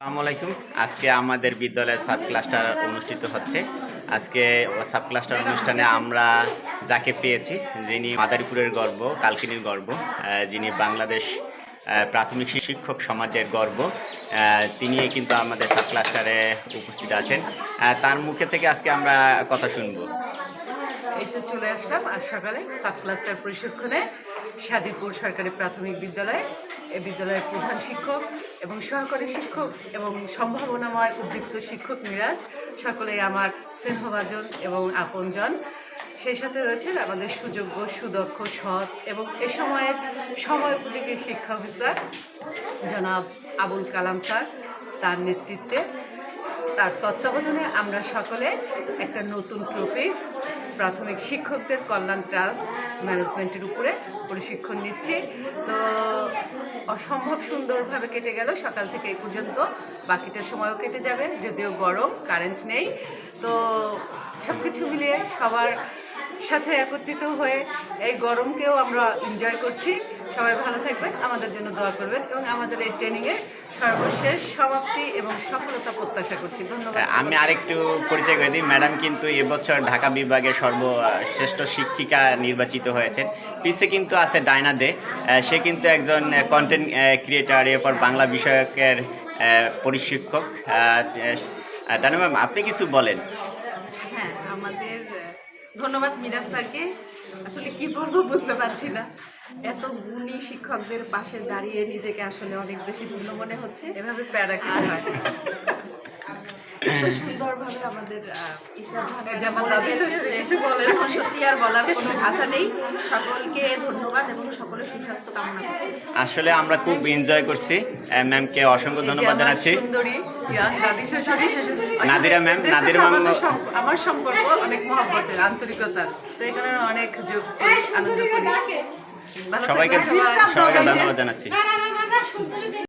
আসসালামু আলাইকুম। আজকে আমাদের বিদ্যালয়ের সাব ক্লাস্টার অনুষ্ঠিত হচ্ছে। আজকে সাব ক্লাস্টার অনুষ্ঠানে আমরা যাকে পেয়েছি, যিনি মাদারীপুরের গর্ব, কালকিনির গর্ব যিনি বাংলাদেশ প্রাথমিক শিক্ষক সমাজের গর্ব তিনি কিন্তু আমাদের সাব ক্লাস্টারে উপস্থিত আছেন। তার মুখে থেকে আজকে আমরা কথা শুনব। এই তো চলে আসলাম আজ সকালে সাব ক্লাস্টার প্রশিক্ষণে সাদিপুর সরকারি প্রাথমিক বিদ্যালয়ে। এই বিদ্যালয়ের প্রধান শিক্ষক এবং সহকারী শিক্ষক এবং সম্ভাবনাময় উদ্দীপ্ত শিক্ষক মিরাজ। সকলে আমার স্নেহভাজন এবং আপনজন। সেই সাথে রয়েছেন আমাদের সুযোগ্য, সুদক্ষ, সৎ এবং এ সময়ের সময় উপযোগী শিক্ষা অফিসার জনাব আবুল কালাম স্যার। তার নেতৃত্বে, তার তত্ত্বাবধানে আমরা সকলে একটা নতুন টপিক্স প্রাথমিক শিক্ষকদের কল্যাণ ট্রাস্ট ম্যানেজমেন্টের উপরে প্রশিক্ষণ নিচ্ছি। তো অসম্ভব সুন্দরভাবে কেটে গেল, সকাল থেকে এই পর্যন্ত। বাকিটা সময়ও কেটে যাবে, যদিও গরম, কারেন্ট নেই। তো সব কিছু মিলিয়ে সবার সাথে একত্রিত হয়ে এই গরমকেও আমরা এনজয় করছি। সবাই ভালো থাকবেন আমাদের জন্য দোয়া করবেন এবং আমাদের এই ট্রেনিংয়ে সর্বশেষ সমাপ্তি এবং সফলতা প্রত্যাশা করছি। ধন্যবাদ। আমি আরেকটু পরিচয় করে দিই ম্যাডাম কিন্তু এবছর ঢাকা বিভাগে সর্বশ্রেষ্ঠ শিক্ষিকা নির্বাচিত হয়েছেন। পিছে কিন্তু আছে ডায়না দে সে কিন্তু একজন কন্টেন্ট ক্রিয়েটার এরপর বাংলা বিষয়কের পরিশিক্ষক। আহ, ম্যাম আপনি কিছু বলেন। হ্যাঁ আমাদের ধন্যবাদ মিরাজ স্যারকে। আসলে কি বলব বুঝতে পারছি না। এত গুণী শিক্ষকদের পাশে দাঁড়িয়ে নিজেকে আসলে অনেক বেশি ধন্য মনে হচ্ছে। এভাবে প্যারা খেতে হয়। সুন্দরভাবে আমাদের আহ, ইশরাত জাহান এই যে আমার বলে দাদু দিয়েছে শ্বশুর যে কিছু বলেন। এখন সত্যি আর বলার কোনো ভাষা নেই। সকলকে ধন্যবাদ এবং সকলের সুস্বাস্থ্য কামনা করছি। আসলে আমরা খুব এনজয় করছি। ম্যামকে অসংখ্য ধন্যবাদ জানাচ্ছি। Young Nadira ma'am, Nadira ma'am- আমার সম্পর্ক অনেক মহব্বতের আন্তরিকতার। তো এখানে অনেক জোকস আনন্দ করি। সবাইকে। সবাইকে ধন্যবাদ জানাচ্ছি।